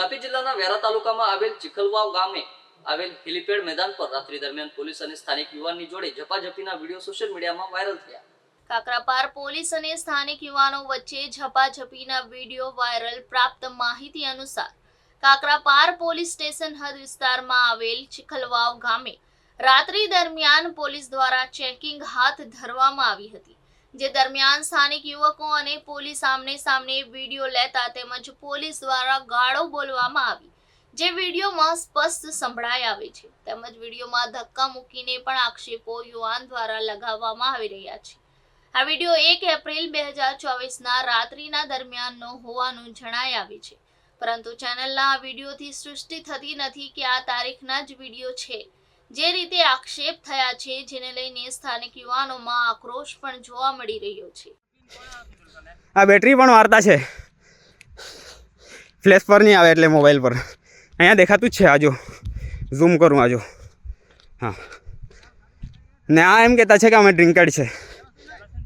તાપી જિલ્લાના વેરા તાલુકામાં આવેલ ચિખલવાવ ગામે આવેલ હેલીપેડ મેદાન પર રાત્રિ દરમિયાન પોલીસ અને સ્થાનિક યુવાનની જોડે ઝપાઝપીના વીડિયો સોશિયલ મીડિયામાં વાયરલ થયા. કાકરાપાર પોલીસ અને સ્થાનિક યુવાનો વચ્ચે ઝપાઝપીના વીડિયો વાયરલ પ્રાપ્ત માહિતી અનુસાર કાકરાપાર પોલીસ સ્ટેશન હદ વિસ્તારમાં આવેલ ચિખલવાવ ગામે રાત્રિ દરમિયાન પોલીસ દ્વારા ચેકિંગ હાથ ધરવામાં આવી હતી. જે દરમિયાન સ્થાનિક યુવકો અને પોલીસ સામને વીડિયો લેતા તેમજ પોલીસ દ્વારા ગાળો બોલવામાં આવી. જે વિડીયોમાં સ્પષ્ટ સંભળાઈ આવે છે. તેમજ વિડીયોમાં ધક્કા મૂકીને પણ આક્ષેપો યુવાન દ્વારા લગાવવામાં આવી રહ્યા છે. આ વીડિયો એક એપ્રિલ બે હજાર ચોવીસના રાત્રિના દરમિયાનનો હોવાનું જણાઈ આવે છે. પરંતુ ચેનલના આ વિડીયોથી સૃષ્ટિ થતી નથી કે આ તારીખના જ વીડિયો છે. જે રીતે આક્ષેપ થયા છે, જેને લઈને સ્થાનિક યુવાનોમાં આક્રોશ પણ જોવા મળી રહ્યો છે. આ બેટરી પણ વાર્તા છે. ફ્લેશ પર નહીં આવે એટલે મોબાઈલ પર. અહીંયા દેખાતું જ છે આજો. ઝૂમ કરું આજો. હા. ને આ એમ કહેતા છે કે અમે ડ્રિંકેડ છે.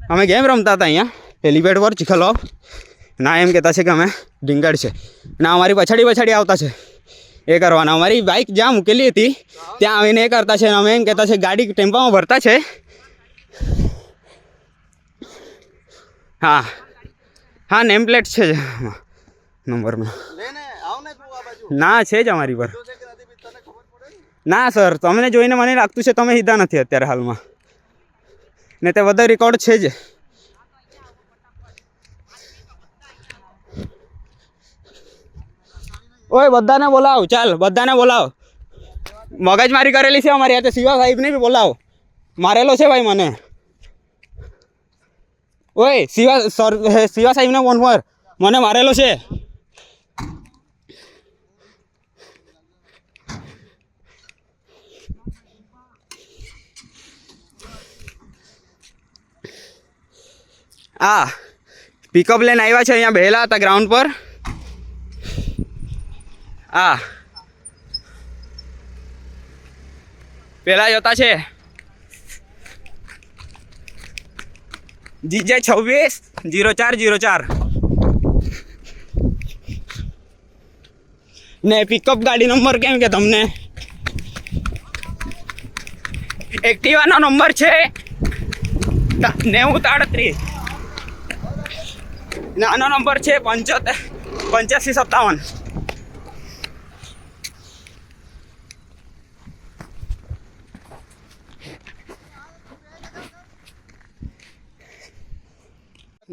અમે ગેમ રમતા હતા અહીંયા. હેલિપેડ પર, ચીખલો. ના એમ કહેતા છે કે અમે ડ્રિંકેડ છે. ના અમારી પછાડી પછાડી આવતા છે. એ કરવાના. અમારી બાઇક જ્યાં મૂકેલી હતી ત્યાં આવીને એ કરતા છે અમે એમ કહેતા છે ગાડી ટેમ્પામાં ભરતા છે. હા. હા નેમ પ્લેટ છે નંબરમાં. ના છે જ અમારી પર. ના સર તમને જોઈને મને લાગતું છે તમે સીધા નથી અત્યારે હાલમાં. ને તે બધા રેકોર્ડ છે જ. ઓય, બધાને બોલાવ, ચાલ, બધાને બોલાવ. મગજમારી કરેલી છે અમારી હાથે શિવા સાહેબને બી બોલાવ. મારેલો છે ભાઈ મને. ઓય શિવા સર શિવા સાહેબને ફોન પર. મને મારેલો છે. આ પિકઅપ લઈને આવ્યા છે અહીંયા બેહેલા હતા ગ્રાઉન્ડ પર. આ. પેલા જોતા છે. જીજે છવ્વીસ, જીરો ચાર જીરો ચાર. ને પિકઅપ ગાડી નંબર કેમ કે તમને? એક્ટિવાનો નંબર છે. નેવું તાડત્રીસ નાનો નંબર છે પંચોતેર, પંચ્યાસી, સત્તાવન.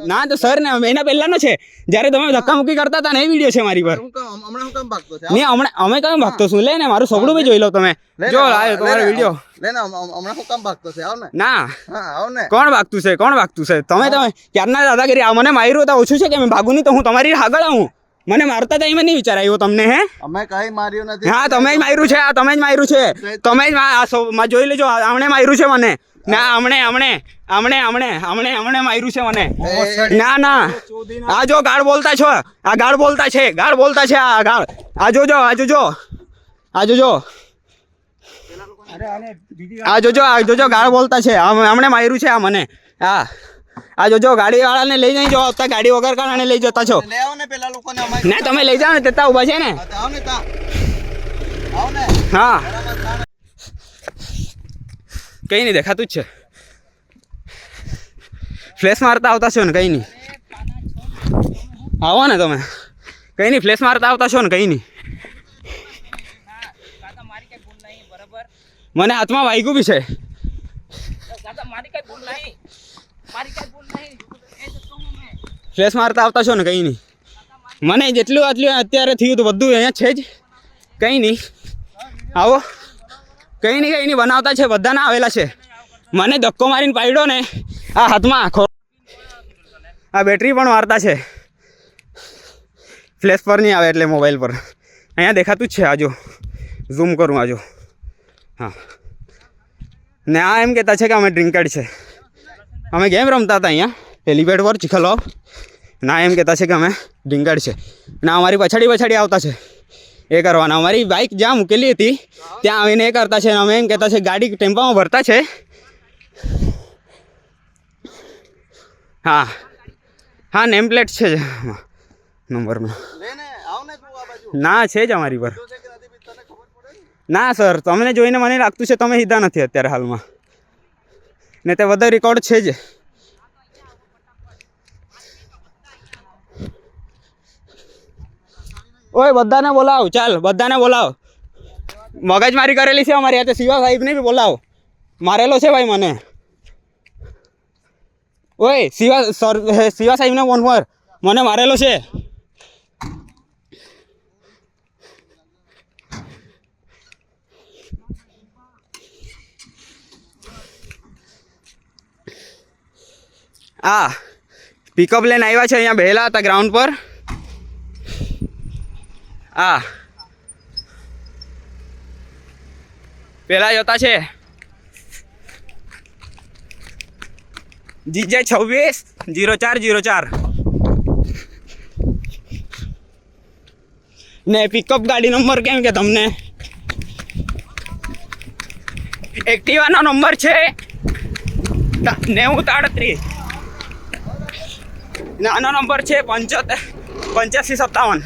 ના તો સર ને એના પહેલાનો છે. જ્યારે તમે ધક્કા મુક્કી કરતા હતા ને એ વીડિયો છે મારી પર. હમણાં હું કામ ભાગતો છે? નહીં હમણાં અમે કયો ભાગતો છું. લે ને મારું સગડું બી જોઈ લો તમે. જો આવ્યો તમારો વીડિયો લે ને હમ- હમ- હમણાં હું કામ ભાગતો છે આવ ને. ના. આવ ને. કોણ ભાગતું છે? કોણ ભાગતું છે? તમે તમે ક્યારના દાદાગીરી મને માર્યું તો ઓછું છે કે મેં ભાગું નહીં તો હું તમારી આગળ આવું. મને મારતા એમાં નહીં વિચાર આવ્યો તમને હે? અમે કઈ માર્યું નથી. હા તમે જ માર્યું છે આ તમે જ માર્યું છે. તમે જ જોઈ લેજો હમણે આમણે માર્યું છે મને. ના હમણે હમણે હમણે હમણે હમણે હમણે માર્યું છે મને. ના ના. આ જો ગાળ બોલતા છો આ ગાળ બોલતા છે ગાળ બોલતા છે આ ગાળ. આ જોજો આ જોજો. આ જોજો. આ જોજો આ જોજો ગાળ બોલતા છે. હમણે માર્યું છે આ મને. હા. આ જોજો ગાડી વાળાને લઈ જઈ જો અત્યારે ગાડી વગર કારણે લઈ જતા છો. લે આવો પેલા લોકોને અમારી ના તમે લઈ જાઓ ને તેતા ઊભા છે ને. હા, તો આવ ને તા આવ ને. હા. બરાબર કંઈ નહીં દેખાતું જ છે. ફ્લેશ મારતા આવતા છો ને કંઈ નહીં. આવો ને તમે. કંઈ નહીં ફ્લેશ મારતા આવતા છો ને કંઈ નહીં. મને હાથમાં વાગ્યું બી છે. ફ્લેશ મારતા આવતા છો ને કંઈ નહીં. મને જેટલું આટલું અત્યારે થયું હતું બધું અહીંયા છે જ. કંઈ નહીં. આવો. કંઈ નહીં કંઈ નહીં, બનાવતા છે, બધાના આવેલા છે. મને ધક્કો મારીને પાડ્યો ને આ હાથમાં આખો. આ બેટરી પણ મારતા છે. ફ્લેશ પર નહીં આવે એટલે મોબાઈલ પર. અહીંયા દેખાતું જ છે આજો ઝૂમ કરું આજો હા. ને આ એમ કહેતા છે કે અમે ડ્રિંકડ છે. અમે ગેમ રમતા હતા અહીંયા? હેલીપેડ પર ચીખલો ના એમ કહેતા છે કે અમે ડ્રિંકેડ છે. ના અમારી પછાડી પછાડી આવતા છે. એ કરવાના. અમારી બાઇક જ્યાં મૂકેલી હતી ત્યાં આવીને એ કરતા છે. અમે એમ કહેતા છે ગાડી ટેમ્પામાં ભરતા છે. હા. હા નેમ પ્લેટ છે જ. નંબરમાં ના છે જ અમારી પર. ના સર તમને જોઈને મને લાગતું છે તમે સીધા નથી અત્યારે હાલમાં. ને તે બધા રેકોર્ડ છે જ. ઓય, બધાને બોલાવ, ચાલ, બધાને બોલાવ. મગજમારી કરેલી છે અમારી હાથે શિવા સાહેબને બી બોલાવ. મારેલો છે ભાઈ મને. ઓય, શિવા, સર શિવા સાહેબને ફોન પર. મને મારેલો છે. આ પિકઅપ લઈને આવ્યા છે અહીંયા બેહેલા હતા ગ્રાઉન્ડ પર. આ, પેલા જોતા છે. જીજે છવ્વીસ, જીરો ચાર જીરો ચાર. ને પિકઅપ ગાડી નંબર કેમ કે તમને? એક્ટિવાનો નંબર છે નેવું તાડત્રીસ ને આનો નંબર છે પંચોતેર પંચ્યાસી સત્તાવન.